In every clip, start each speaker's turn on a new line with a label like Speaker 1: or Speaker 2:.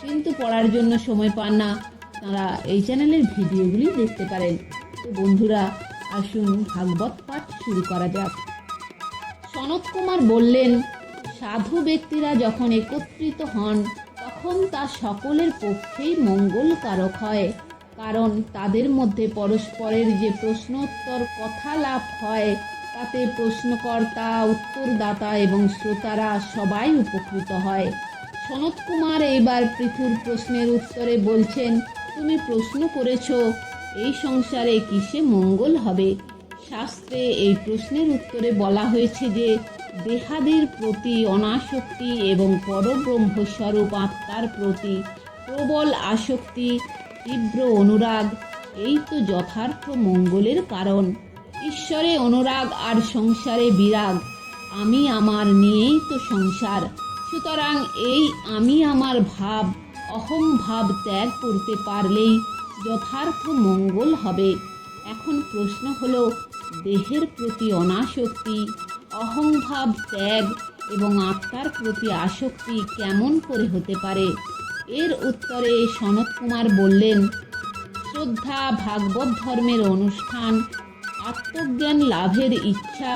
Speaker 1: কিন্তু পড়ার জন্য সময় পান না। তারা এই চ্যানেলের ভিডিওগুলি দেখতে পারেন। তো বন্ধুরা, আসুন ভাগবত পাঠ শুরু করা যাক। সনত কুমার বললেন, সাধু ব্যক্তিরা যখন একত্রিত হন, তখন তা সকলের পক্ষেই মঙ্গলকারক হয়। কারণ তাদের মধ্যে পরস্পরের যে প্রশ্নোত্তর কথা লাভ হয়, তাতে প্রশ্নকর্তা, উত্তরদাতা এবং শ্রোতারা সবাই উপকৃত হয়। সনত কুমার এইবার পৃথুর প্রশ্নের উত্তরে বলছেন, তুমি প্রশ্ন করেছ, এই সংসারে কিসে মঙ্গল হবে? শাস্ত্রে এই প্রশ্নের উত্তরে বলা হয়েছে যে, দেহাদির প্রতি অনাসক্তি এবং পরব্রহ্মস্বরূপ আত্মার প্রতি প্রবল আসক্তি, তীব্র অনুরাগ, এই তো যথার্থ মঙ্গলের কারণ। ঈশ্বরে অনুরাগ আর সংসারে বিরাগ। আমি আমার নিয়েই তো সংসার। সুতরাং এই আমি আমার ভাব, অহং ভাব ত্যাগ করতে পারলেই যথার্থ মঙ্গল হবে। এখন প্রশ্ন হলো, দেহের প্রতি অনাসক্তি অহংভাব ত্যাগ এবং আত্মার প্রতি আসক্তি কেমন করে হতে পারে? এর উত্তরে সনত কুমার বললেন, শ্রদ্ধা ভাগবত ধর্মের অনুষ্ঠান, আত্মজ্ঞান লাভের ইচ্ছা,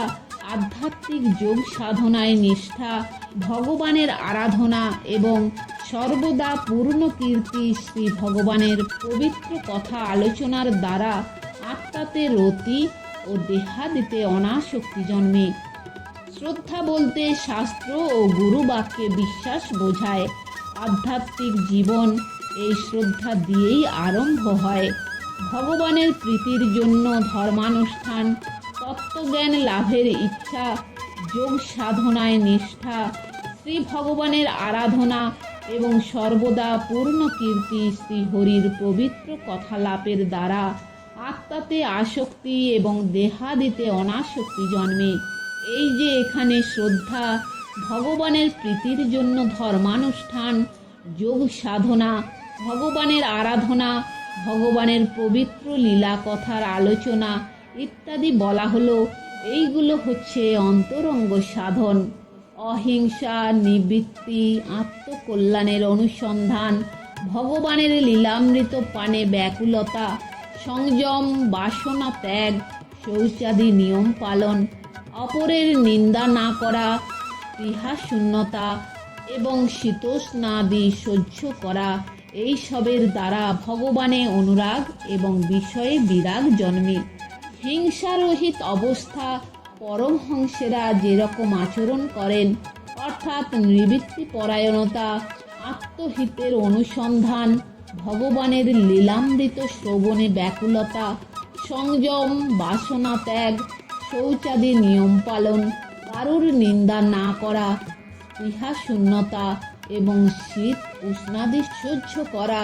Speaker 1: আধ্যাত্মিক যোগ সাধনায় নিষ্ঠা ভগবানের আরাধনা এবং সর্বদা পূর্ণ কীর্তি শ্রী ভগবানের পবিত্র কথা আলোচনার দ্বারা আত্মাতে রতি ও দেহাদিতে অনাসক্তি জন্মে। শ্রদ্ধা বলতে শাস্ত্র ও গুরু বাক্যে বিশ্বাস বোঝায়। আধ্যাত্মিক জীবন এই শ্রদ্ধা দিয়েই আরম্ভ হয়। ভগবানের প্রীতির জন্য ধর্মানুষ্ঠান, তত্ত্বজ্ঞান লাভের ইচ্ছা যোগ সাধনায় নিষ্ঠা, শ্রী ভগবানের আরাধনা এবং সর্বদা পূর্ণ কীর্তি শ্রী হরির পবিত্র কথা লাপের দ্বারা আত্মাতে আসক্তি এবং দেহাদিতে অনাসক্তি জন্মে। এই যে এখানে শ্রদ্ধা, ভগবানের প্রীতির জন্য ধর্মানুষ্ঠান, যোগ সাধনা, ভগবানের আরাধনা, ভগবানের পবিত্র লীলা কথার আলোচনা ইত্যাদি বলা হলো। এইগুলো হচ্ছে অন্তরঙ্গ সাধন। অহিংসা, নিবৃত্তি, আত্মকল্যাণের অনুসন্ধান, ভগবানের লীলামৃত পানে ব্যাকুলতা, সংযম, বাসনা ত্যাগ, শৌচাদি নিয়ম পালন, অপরের নিন্দা না করা শূন্যতা এবং শীতোষ্ণাদি সহ্য করা এই সবের দ্বারা ভগবানে অনুরাগ এবং বিষয়ে বিরাগ জন্মে। হিংসারহিত অবস্থা পরমহংসেরা যেরকম আচরণ করেন, অর্থাৎ নিবৃত্তি পরায়ণতা আত্মহিতের অনুসন্ধান, ভগবানের লীলামৃত শ্রবণে ব্যাকুলতা, সংযম, বাসনা ত্যাগ, শৌচাদি নিয়ম পালন, কারুর নিন্দা না করা ইহা শূন্যতা এবং শীত উষ্ণাদি সহ্য করা,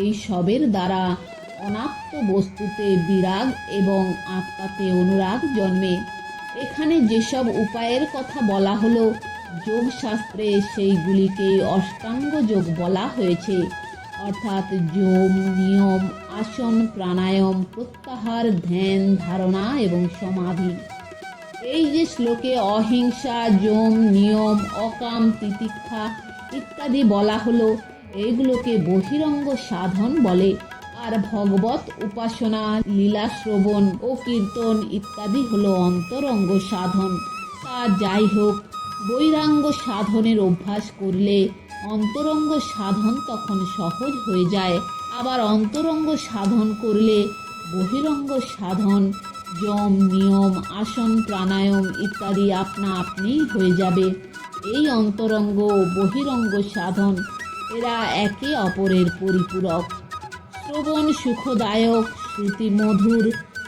Speaker 1: এই সবের দ্বারা অনাত্ম বস্তুতে বিরাগ এবং আত্মাতে অনুরাগ জন্মে। এখানে যেসব উপায়ের কথা বলা হলো, যোগশাস্ত্রে সেইগুলিকে অষ্টাঙ্গ যোগ বলা হয়েছে। অর্থাৎ যোম নিয়ম, আসন, প্রাণায়াম, প্রত্যাহার, ধ্যান, ধারণা এবং সমাধি। এই যে শ্লোকে অহিংসা যম নিয়ম, অকাম, তিতিক্ষা ইত্যাদি বলা হলো এইগুলোকে বহিরঙ্গ সাধন বলে। আর ভগবত উপাসনা, লীলা শ্রবণ ও কীর্তন ইত্যাদি হলো অন্তরঙ্গ সাধন। তা যাই হোক, বৈরাঙ্গ সাধনের অভ্যাস করলে অন্তরঙ্গ সাধন তখন সহজ হয়ে যায়। আবার অন্তরঙ্গ সাধন করলে বহিরঙ্গ সাধন যম নিয়ম, আসন, প্রাণায়াম ইত্যাদি আপনা আপনিই হয়ে যাবে। এই অন্তরঙ্গ ও বহিরঙ্গ সাধন এরা একে অপরের পরিপূরক। শ্রবণ সুখদায়ক, শ্রুতি মধুর,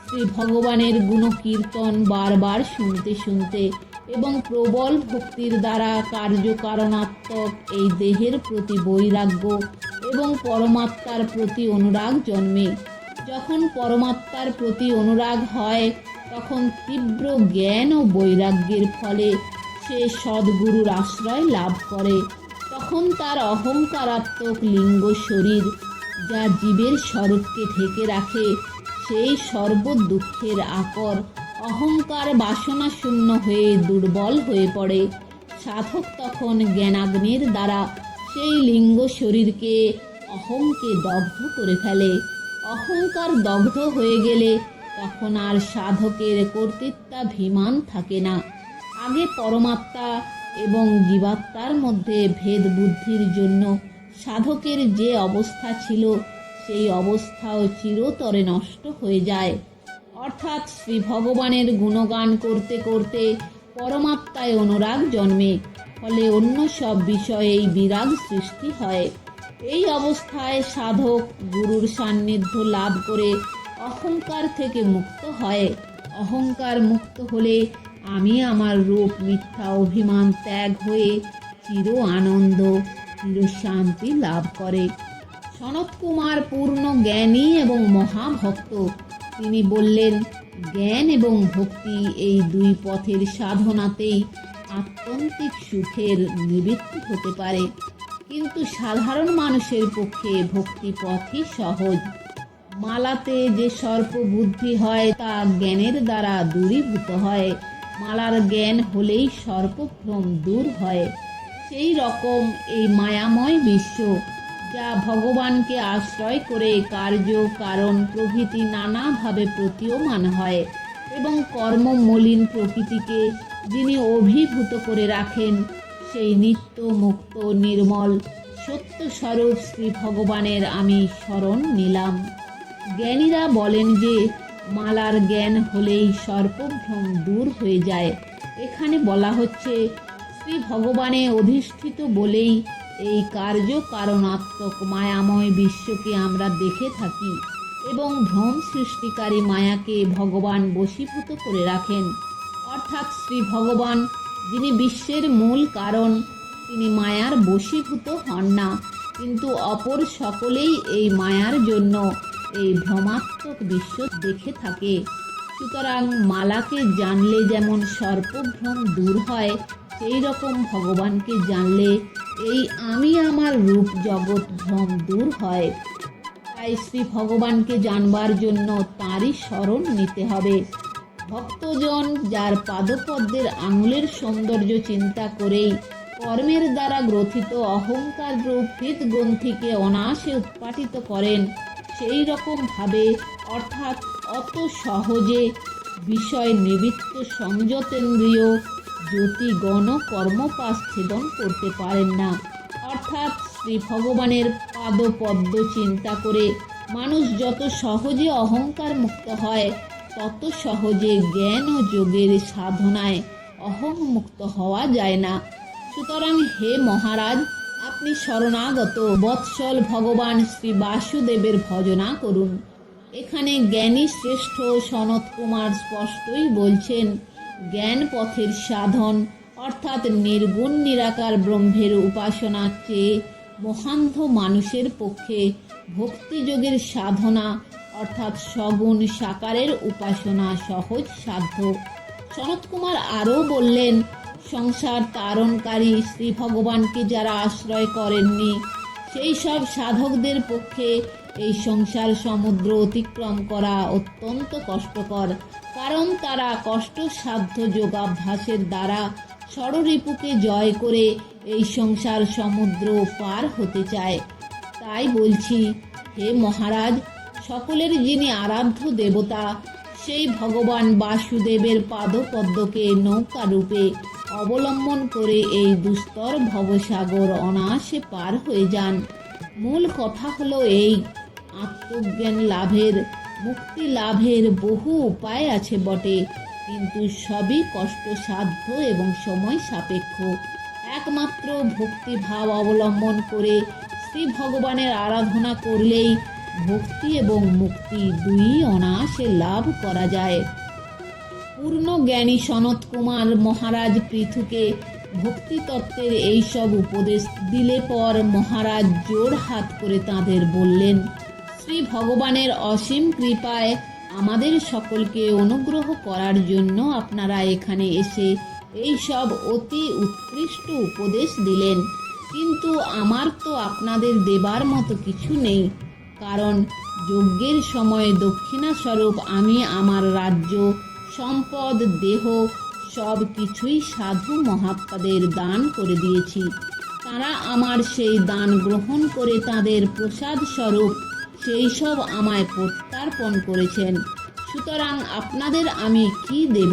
Speaker 1: শ্রী ভগবানের গুণকীর্তন বারবার শুনতে শুনতে এবং প্রবল ভক্তির দ্বারা কার্যকারণাত্মক এই দেহের প্রতি বৈরাগ্য এবং পরমাত্মার প্রতি অনুরাগ জন্মে। যখন পরমাত্মার প্রতি অনুরাগ হয়, তখন তীব্র জ্ঞান ও বৈরাগ্যের ফলে সে সদ্গুরুর আশ্রয় লাভ করে। তখন তার অহংকারাত্মক লিঙ্গ শরীর যা জীবের স্বরূপকে ঢেকে রাখে, সেই সর্বদুঃখের আকর। অহংকার বাসনা শূন্য হয়ে দুর্বল হয়ে পড়ে। সাধক তখন জ্ঞানাগ্নির দ্বারা সেই লিঙ্গ শরীরকে অহংকে দগ্ধ করে ফেলে। অহংকার দগ্ধ হয়ে গেলে তখন আর সাধকের কর্তৃত্বাভিমান থাকে না। আগে পরমাত্মা এবং জীবাত্মার মধ্যে ভেদ বুদ্ধির জন্য সাধকের যে অবস্থা ছিল, সেই অবস্থাও চিরতরে নষ্ট হয়ে যায়। অর্থাৎ শ্রী ভগবানের গুণগান করতে করতে পরমাত্মায় অনুরাগ জন্মে, ফলে অন্য সব বিষয়েই বিরাগ সৃষ্টি হয়। এই অবস্থায় সাধক গুরুর সান্নিধ্য লাভ করে অহংকার থেকে মুক্ত হয়। অহংকার মুক্ত হলে আমি আমার রূপ মিথ্যা অভিমান ত্যাগ হয়ে চির আনন্দ শান্তি লাভ করে। সনত কুমার পূর্ণ জ্ঞানী এবং মহাভক্ত। তিনি বললেন, জ্ঞান এবং ভক্তি এই দুই পথের সাধনাতেই আত্যন্তিক সুখের নিবৃত্তি হতে পারে। কিন্তু সাধারণ মানুষের পক্ষে ভক্তি পথই সহজ। মালাতে যে সর্প বুদ্ধি হয়, তা জ্ঞানের দ্বারা দূরীভূত হয়। মালার জ্ঞান হলেই সর্পভ্রম দূর হয়। সেই রকম এই মায়াময় বিশ্ব, যা ভগবানকে আশ্রয় করে কার্য, কারণ, প্রভৃতি নানাভাবে প্রতীয়মান হয় এবং কর্মমলিন প্রকৃতিকে যিনি অভিভূত করে রাখেন, সেই নিত্য মুক্ত নির্মল সত্য স্বরূপ শ্রী ভগবানের আমি স্মরণ নিলাম। জ্ঞানীরা বলেন যে, মালার জ্ঞান হলেই সর্পভ্রম দূর হয়ে যায়। এখানে বলা হচ্ছে শ্রী ভগবানে অধিষ্ঠিত বলেই এই কার্য কারণাত্মক মায়াময় বিশ্বকে আমরা দেখে থাকি এবং ভ্রম সৃষ্টিকারী মায়াকে ভগবান বশীভূত করে রাখেন। অর্থাৎ শ্রী ভগবান, যিনি বিশ্বের মূল কারণ, তিনি মায়ার বশীভূত হন না, কিন্তু অপর সকলেই এই মায়ার জন্য এই ভ্রমাত্মক বিশ্ব দেখে থাকে। সুতরাং মালাকে জানলে যেমন সর্পভ্রম দূর হয় সেই রকম ভগবানকে জানলে এই আমি আমার রূপ জগৎ ভ্রম দূর হয়। তাই শ্রী ভগবানকে জানবার জন্য তাঁরই স্মরণ নিতে হবে। ভক্তজন যার পাদপদ্মের আঙুলের সৌন্দর্য চিন্তা করেই কর্মের দ্বারা গ্রথিত অহংকার রূপ হৃদগ্রন্থিকে অনায়াসে উৎপাটিত করেন সেই রকমভাবে অর্থাৎ অত সহজে বিষয় নিবৃত্ত সংযতেন্দ্রিয় গণ কর্মপাশ ছেদন করতে পারেন না। অর্থাৎ শ্রী ভগবানের পাদপদ্ম চিন্তা করে মানুষ যত সহজে অহংকার মুক্ত হয়, তত সহজে জ্ঞান ও যোগের সাধনায় অহং মুক্ত হওয়া যায় না। সুতরাং হে মহারাজ, আপনি শরণাগত বৎসল ভগবান শ্রী বাসুদেবের ভজনা করুন। এখানে জ্ঞানী শ্রেষ্ঠ সনত কুমার স্পষ্টই বলছেন জ্ঞান পথের সাধন, অর্থাৎ নির্গুণ নিরাকার ব্রহ্মের উপাসনার চেয়ে মহান্ধ মানুষের পক্ষে ভক্তিযোগের সাধনা, অর্থাৎ সগুণ সাকারের উপাসনা সহজ সাধ্য। সনত কুমার আরও বললেন, সংসার তারণকারী শ্রী ভগবানকে যারা আশ্রয় করেননি, সেই সব সাধকদের পক্ষে এই সংসার সমুদ্র অতিক্রম করা অত্যন্ত কষ্টকর, কারণ তারা কষ্টসাধ্য যোগাভ্যাসের দ্বারা ষড়রিপুকে জয় করে এই সংসার সমুদ্র পার হতে চায়। তাই বলছি, হে মহারাজ, সকলের যিনি আরাধ্য দেবতা, সেই ভগবান বাসুদেবের পাদপদ্মকে নৌকা রূপে অবলম্বন করে এই দুস্তর ভবসাগর অনায়াসে পার হয়ে যান। মূল কথা হলো এই আত্মজ্ঞান লাভের মুক্তি লাভের বহু উপায় আছে বটে। কিন্তু সবই কষ্টসাধ্য এবং সময় সাপেক্ষ। একমাত্র ভক্তিভাব অবলম্বন করে শ্রী ভগবানের আরাধনা করলেই ভক্তি এবং মুক্তি দুই অনায়াসে লাভ করা যায়। পূর্ণ জ্ঞানী সনত কুমার মহারাজ পৃথুকে ভক্তি তত্ত্বের এইসব উপদেশ দিলে পর মহারাজ জোর হাত করে তাদের বললেন শ্রী ভগবানের অসীম কৃপায় আমাদের সকলকে অনুগ্রহ করার জন্য আপনারা এখানে এসে এই সব অতি উৎকৃষ্ট উপদেশ দিলেন। কিন্তু আমার তো আপনাদের দেবার মতো কিছু নেই, কারণ যজ্ঞের সময় দক্ষিণা স্বরূপ আমি আমার রাজ্য, সম্পদ, দেহ সব কিছুই সাধু মহাত্মাদের দান করে দিয়েছি। তারা আমার সেই দান গ্রহণ করে তাদের প্রসাদ স্বরূপ সেই সব আমায় প্রত্যার্পণ করেছেন। সুতরাং আপনাদের আমি কি দেব?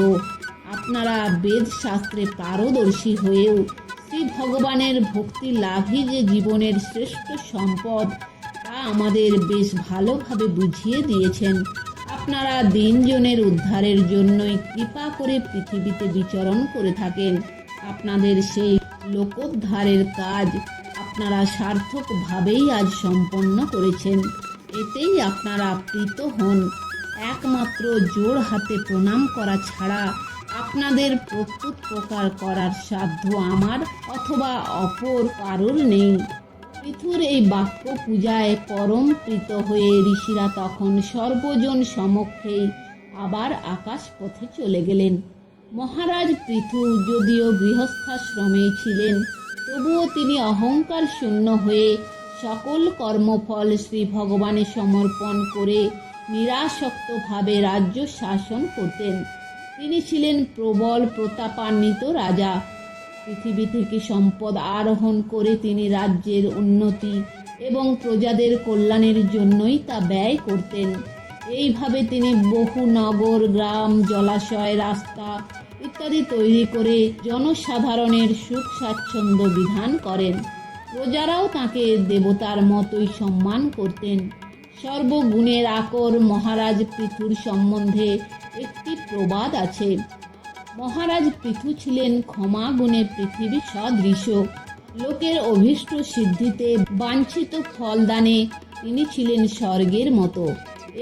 Speaker 1: আপনারা বেদ শাস্ত্রে পারদর্শী হয়েও শ্রী ভগবানের ভক্তি লাভই যে জীবনের শ্রেষ্ঠ সম্পদ, তা আমাদের বেশ ভালোভাবে বুঝিয়ে দিয়েছেন। আপনারা দিনজনের উদ্ধারের জন্যই কৃপা করে পৃথিবীতে বিচরণ করে থাকেন। আপনাদের সেই লোকোদ্ধারের কাজ আপনারা সার্থকভাবেই আজ সম্পন্ন করেছেন। এতেই আপনারা প্রীত হন। একমাত্র জোর হাতে প্রণাম করা ছাড়া আপনাদের প্রত্যুত প্রকার করার সাধ্য আমার অথবা অপর কারোর নেই। পৃথুর এই বাক্য পূজায় পরম প্রীত হয়ে ঋষিরা তখন সর্বজন সমক্ষেই আবার আকাশ পথে চলে গেলেন। মহারাজ পৃথু যদিও গৃহস্থাশ্রমে ছিলেন, তবুও তিনি অহংকার শূন্য হয়ে সকল কর্মফল শ্রী ভগবানে সমর্পণ করে নিরাসক্তভাবে রাজ্য শাসন করতেন। তিনি ছিলেন প্রবল প্রতাপান্বিত রাজা। পৃথিবী থেকে সম্পদ আরোহণ করে তিনি রাজ্যের উন্নতি এবং প্রজাদের কল্যাণের জন্যই তা ব্যয় করতেন। এইভাবে তিনি বহু নগর, গ্রাম, জলাশয়, রাস্তা ইত্যাদি তৈরি করে জনসাধারণের সুখ স্বাচ্ছন্দ্য বিধান করেন। প্রজারাও তাকে দেবতার মতোই সম্মান করতেন। সর্বগুণের আকর মহারাজ পৃথুর সম্বন্ধে একটি প্রবাদ আছে। মহারাজ পৃথু ছিলেন ক্ষমা গুণে পৃথিবী সদৃশ। লোকের অভীষ্ট সিদ্ধিতে বাঞ্ছিত ফলদানে তিনি ছিলেন স্বর্গের মতো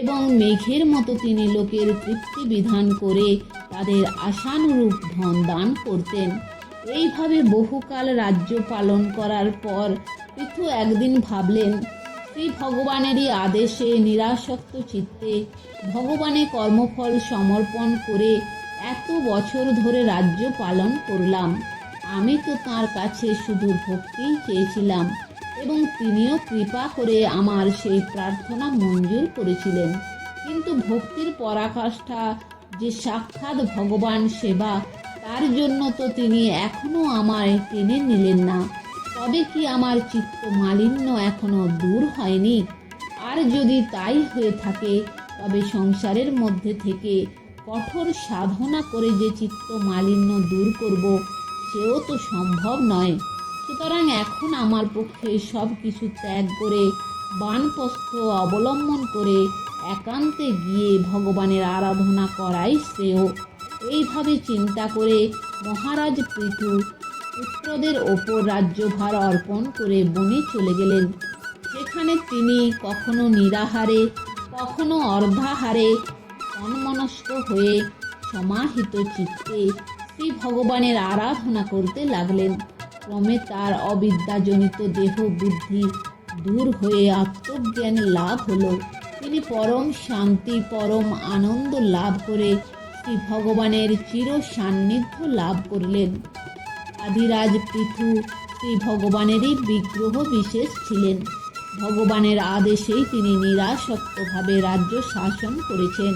Speaker 1: এবং মেঘের মতো তিনি লোকের তৃপ্তি বিধান করে তাদের আশানুরূপ ধন দান করতেন। এইভাবে বহুকাল রাজ্য পালন করার পর পৃথু একদিন ভাবলেন, শ্রী ভগবানেরই আদেশে নিরাসক্ত চিত্তে ভগবানে কর্মফল সমর্পণ করে এত বছর ধরে রাজ্য পালন করলাম। আমি তো তার কাছে শুধু ভক্তিই চেয়েছিলাম এবং তিনিও কৃপা করে আমার সেই প্রার্থনা মঞ্জুর করেছিলেন। কিন্তু ভক্তির পরাকাষ্ঠা যে সাক্ষাৎ ভগবান সেবা তার জন্য তো তিনি এখনও আমায় টেনে নিলেন না। তবে কি আমার চিত্ত মালিন্য এখনও দূর হয়নি? আর যদি তাই হয়ে থাকে, তবে সংসারের মধ্যে থেকে কঠোর সাধনা করে যে চিত্ত মালিন্য দূর করব, সেও তো সম্ভব নয়। সুতরাং এখন আমার পক্ষে সব কিছু ত্যাগ করে, বানপস্থ অবলম্বন করে, একান্তে গিয়ে ভগবানের আরাধনা করাই শ্রেয়। এইভাবে চিন্তা করে মহারাজ পৃথু পুত্রদের ওপর রাজ্যভার অর্পণ করে বনে চলে গেলেন। সেখানে তিনি কখনো নিরাহারে, কখনো অর্ধাহারে অনমনস্ক হয়ে সমাহিত চিত্তে শ্রী ভগবানের আরাধনা করতে লাগলেন। ক্রমে তার অবিদ্যাজনিত দেহ বুদ্ধি দূর হয়ে আত্মজ্ঞান লাভ হলো। তিনি পরম শান্তি, পরম আনন্দ লাভ করে শ্রী ভগবানের চির সান্নিধ্য লাভ করলেন। আদিরাজ পৃথু শ্রী ভগবানেরই বিগ্রহ বিশেষ ছিলেন। ভগবানের আদেশেই তিনি নিরাসক্তভাবে রাজ্য শাসন করেছেন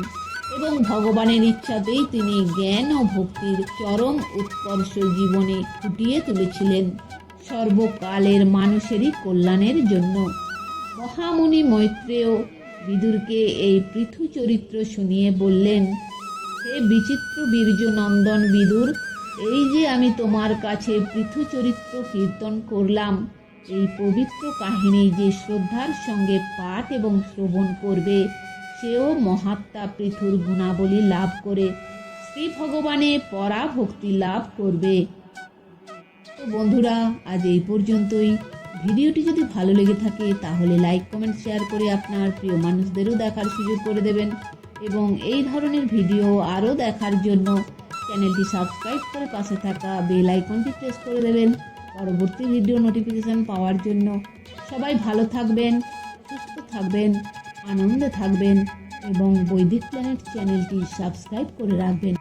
Speaker 1: এবং ভগবানের ইচ্ছাতেই তিনি জ্ঞান ও ভক্তির চরম উৎকর্ষ জীবনে ফুটিয়ে তুলেছিলেন। সর্বকালের মানুষেরই কল্যাণের জন্য। মহামুনি মৈত্রেয় বিদুরকে এই পৃথু চরিত্র শুনিয়ে বললেন হে বিচিত্র বীর্য নন্দন বিদুর। এই যে আমি তোমার কাছে পৃথু চরিত্র কীর্তন করলাম, এই পবিত্র কাহিনী যে শ্রদ্ধার সঙ্গে পাঠ এবং শ্রবণ করবে, সেও মহাত্মা পৃথুর গুণাবলী লাভ করে শ্রী ভগবানে পরাভক্তি লাভ করবে। তো বন্ধুরা, আজ এই পর্যন্তই। ভিডিওটি যদি ভালো লেগে থাকে, তাহলে লাইক কমেন্ট শেয়ার করে আপনার প্রিয় মানুষদেরও দেখার সুযোগ করে দেবেন। এবং এই ধরনের ভিডিও আরও দেখার জন্য চ্যানেলটি সাবস্ক্রাইব করে পাশে থাকা বেল আইকনটি প্রেস করে দেবেন। পরবর্তী ভিডিও নোটিফিকেশান পাওয়ার জন্য সবাই ভালো থাকবেন, সুস্থ থাকবেন, আনন্দে থাকবেন এবং বৈদিক প্ল্যানেট চ্যানেলটি সাবস্ক্রাইব করে রাখবেন।